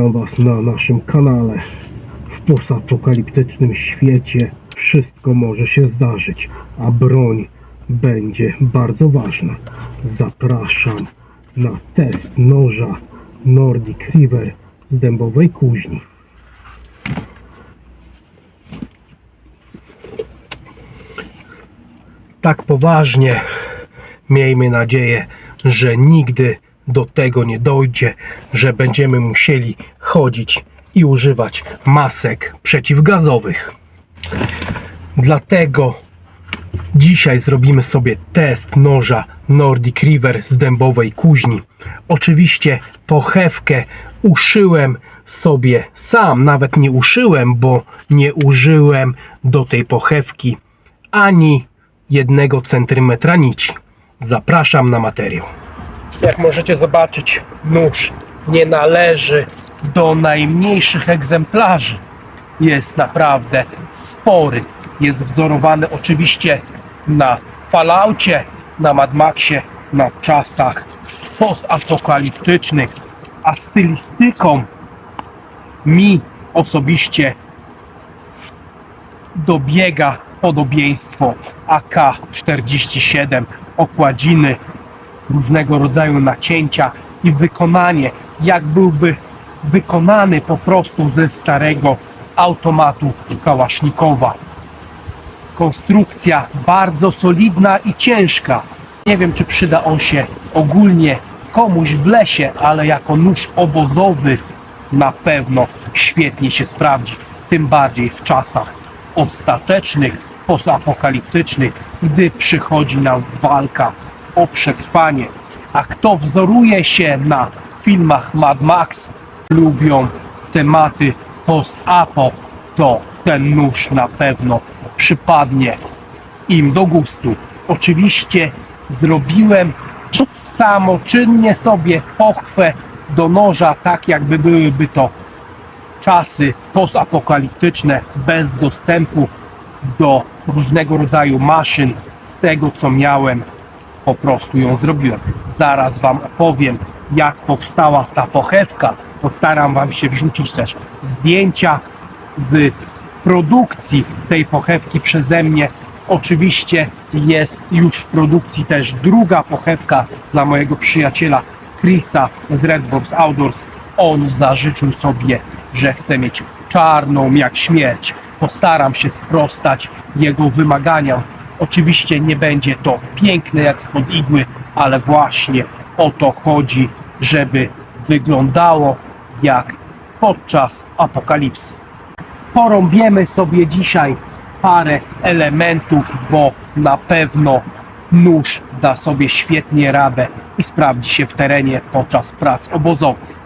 witam Was na naszym kanale. W postapokaliptycznym świecie wszystko może się zdarzyć, a broń będzie bardzo ważna. Zapraszam na test noża Nordic River z dębowej kuźni. Tak poważnie miejmy nadzieję, że nigdy do tego nie dojdzie, że będziemy musieli chodzić i używać masek przeciwgazowych. Dlatego dzisiaj zrobimy sobie test noża Nordic River z dębowej kuźni. Oczywiście pochewkę uszyłem sobie sam, nawet nie uszyłem, bo nie użyłem do tej pochewki ani jednego centymetra nici. Zapraszam na materiał. Jak możecie zobaczyć, nóż nie należy do najmniejszych egzemplarzy. Jest naprawdę spory. Jest wzorowany oczywiście na Falloutie, na Mad Maxie, na czasach postapokaliptycznych, a stylistyką mi osobiście dobiega podobieństwo AK-47 okładziny różnego rodzaju nacięcia i wykonanie, jak byłby wykonany po prostu ze starego automatu Kałasznikowa. Konstrukcja bardzo solidna i ciężka. Nie wiem, czy przyda on się ogólnie komuś w lesie, ale jako nóż obozowy na pewno świetnie się sprawdzi. Tym bardziej w czasach ostatecznych, postapokaliptycznych, gdy przychodzi nam walka o przetrwanie. A kto wzoruje się na filmach Mad Max, lubią tematy post-apo, to ten nóż na pewno przypadnie im do gustu. Oczywiście zrobiłem samoczynnie sobie pochwę do noża, tak jakby byłyby to czasy postapokaliptyczne, bez dostępu do różnego rodzaju maszyn. Z tego co miałem, po prostu ją zrobiłem. Zaraz Wam opowiem, jak powstała ta pochewka. Postaram Wam się wrzucić też zdjęcia z produkcji tej pochewki przeze mnie. Oczywiście jest już w produkcji też druga pochewka dla mojego przyjaciela Chrisa z Redbox Outdoors. On zażyczył sobie, że chce mieć czarną jak śmierć. Postaram się sprostać jego wymaganiom. Oczywiście nie będzie to piękne jak spod igły, ale właśnie o to chodzi, żeby wyglądało jak podczas apokalipsy porąbiemy sobie dzisiaj parę elementów, bo na pewno nóż da sobie świetnie radę i sprawdzi się w terenie podczas prac obozowych.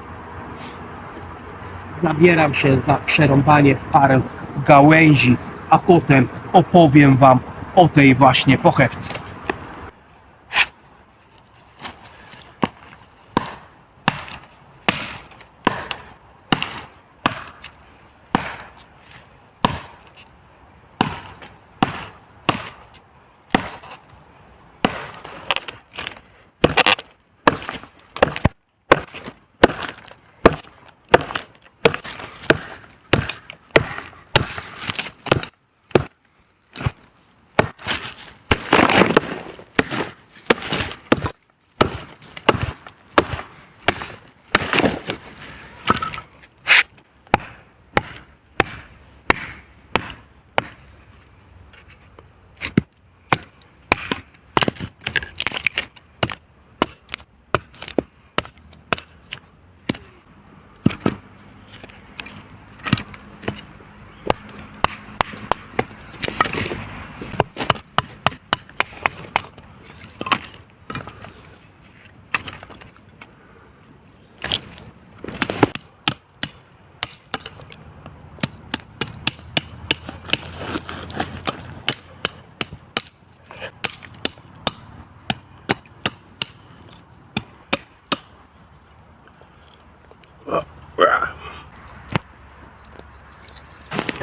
Zabieram się za przerąbanie parę gałęzi, a potem opowiem Wam o tej właśnie pochewce.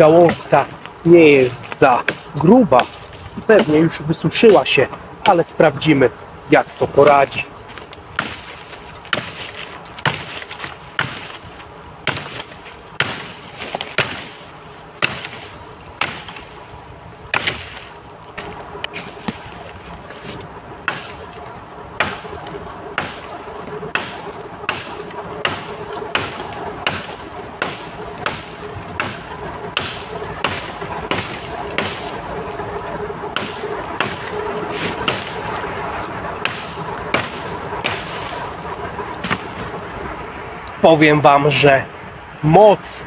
Gałązka nie jest za gruba. Pewnie już wysuszyła się, ale sprawdzimy jak to poradzi. Powiem Wam, że moc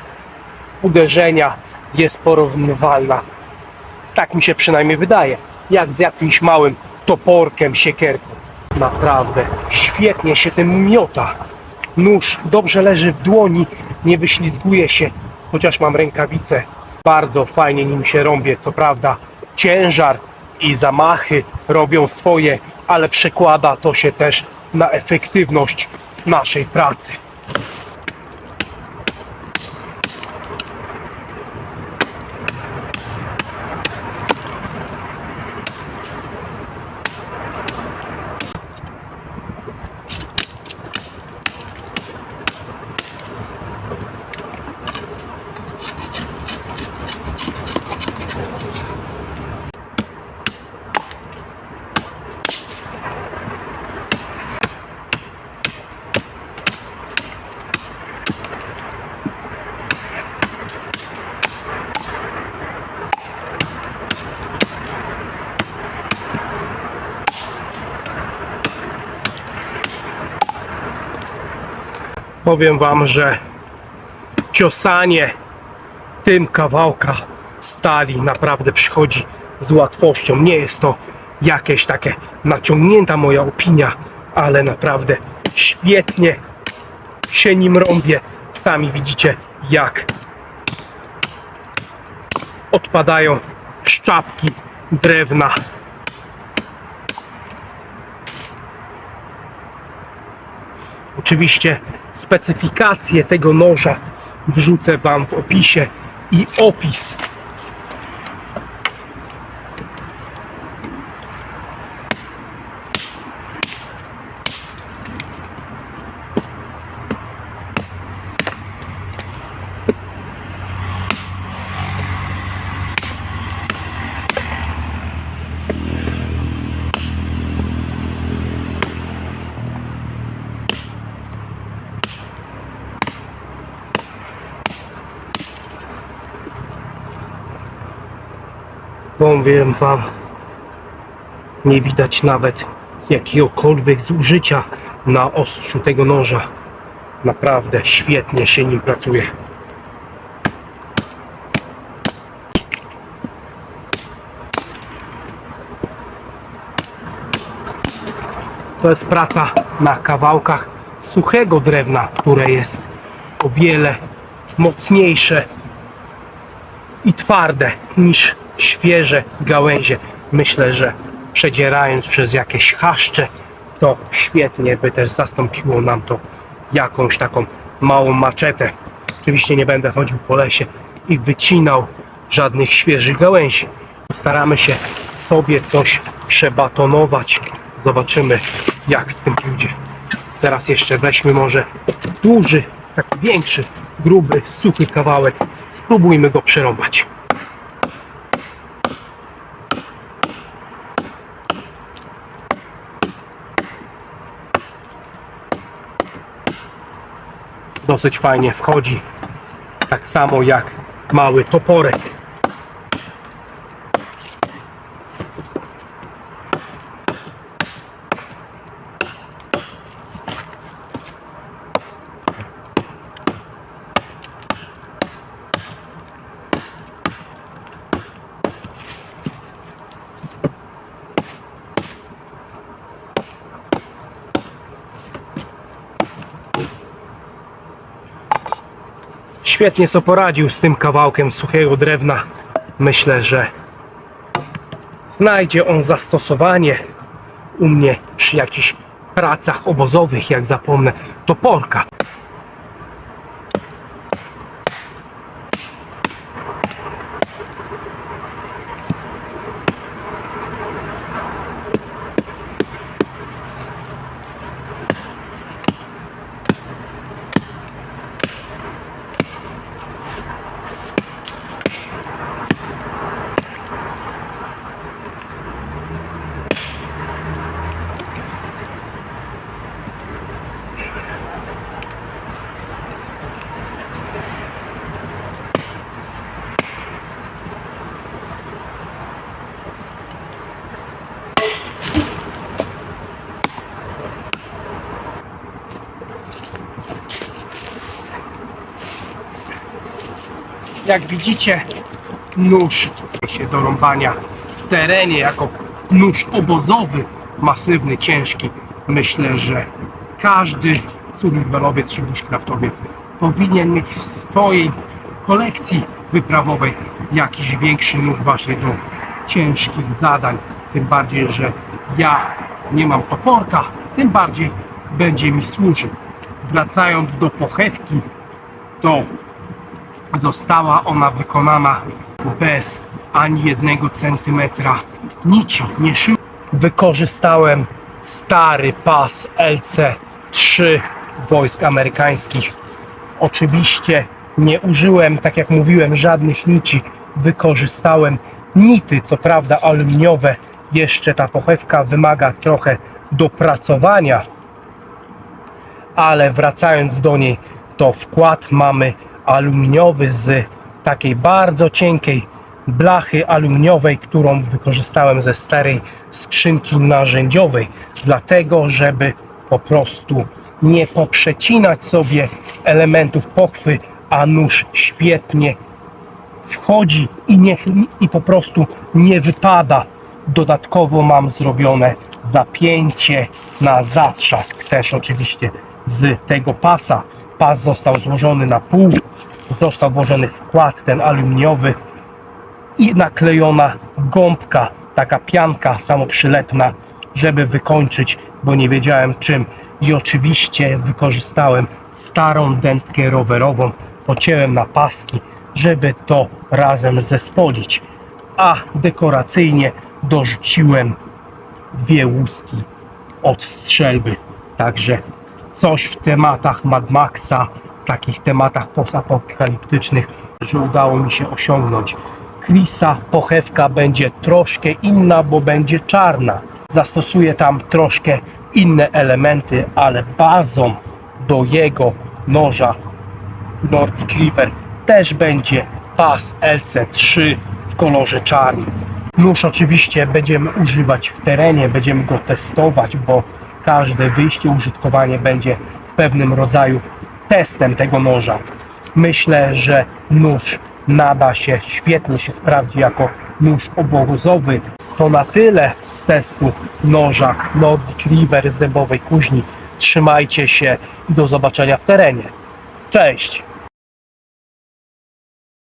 uderzenia jest porównywalna. Tak mi się przynajmniej wydaje. Jak z jakimś małym toporkiem, siekierką. Naprawdę świetnie się tym miota. Nóż dobrze leży w dłoni, nie wyślizguje się, chociaż mam rękawice. Bardzo fajnie nim się rąbię. Co prawda ciężar i zamachy robią swoje, ale przekłada to się też na efektywność naszej pracy. Powiem wam, że ciosanie tym kawałka stali naprawdę przychodzi z łatwością. Nie jest to jakieś takie naciągnięta moja opinia, ale naprawdę świetnie się nim rąbię. Sami widzicie jak odpadają szczapki drewna. Oczywiście specyfikację tego noża wrzucę Wam w opisie i opis. Powiem Wam, nie widać nawet jakiegokolwiek zużycia na ostrzu tego noża. Naprawdę świetnie się nim pracuje. To jest praca na kawałkach suchego drewna, które jest o wiele mocniejsze i twarde niż świeże gałęzie. Myślę, że przedzierając przez jakieś chaszcze, to świetnie by też zastąpiło nam to jakąś taką małą maczetę. Oczywiście nie będę chodził po lesie i wycinał żadnych świeżych gałęzi. Staramy się sobie coś przebatonować. Zobaczymy jak z tym pójdzie. Teraz jeszcze weźmy może duży, taki większy, gruby, suchy kawałek. Spróbujmy go przerąbać. Dosyć fajnie wchodzi. Tak samo jak mały toporek. Świetnie sobie poradził z tym kawałkiem suchego drewna. Myślę, że znajdzie on zastosowanie u mnie przy jakichś pracach obozowych, jak zapomnę toporka. Jak widzicie, nóż się do rąbania w terenie jako nóż obozowy, masywny, ciężki. Myślę, że każdy survivalowiec czy bushcraftowiec powinien mieć w swojej kolekcji wyprawowej jakiś większy nóż właśnie do ciężkich zadań. Tym bardziej, że ja nie mam toporka, tym bardziej będzie mi służył. Wracając do pochewki, to została ona wykonana bez ani jednego centymetra nici. Nie szył. Wykorzystałem stary pas LC3 wojsk amerykańskich. Oczywiście nie użyłem, tak jak mówiłem, żadnych nici. Wykorzystałem nity, co prawda aluminiowe. Jeszcze ta pochewka wymaga trochę dopracowania, ale wracając do niej, to wkład mamy aluminiowy z takiej bardzo cienkiej blachy aluminiowej, którą wykorzystałem ze starej skrzynki narzędziowej, dlatego żeby po prostu nie poprzecinać sobie elementów pochwy, a nóż świetnie wchodzi i, nie, i po prostu nie wypada. Dodatkowo mam zrobione zapięcie na zatrzask, też oczywiście z tego pasa. Pas został złożony na pół, został włożony wkład ten aluminiowy i naklejona gąbka, taka pianka samoprzylepna, żeby wykończyć, bo nie wiedziałem czym. I oczywiście wykorzystałem starą dętkę rowerową, pocięłem na paski, żeby to razem zespolić. A dekoracyjnie dorzuciłem dwie łuski od strzelby. Także coś w tematach Mad Maxa, takich tematach postapokaliptycznych, że udało mi się osiągnąć. Chrisa pochewka będzie troszkę inna, bo będzie czarna. Zastosuję tam troszkę inne elementy, ale bazą do jego noża Nordic River też będzie pas LC3 w kolorze czarnym. Nóż oczywiście będziemy używać w terenie, będziemy go testować, bo każde wyjście, użytkowanie będzie w pewnym rodzaju testem tego noża. Myślę, że nóż nada się, świetnie się sprawdzi jako nóż obozowy. To na tyle z testu noża Nordic River z dębowej kuźni. Trzymajcie się i do zobaczenia w terenie. Cześć!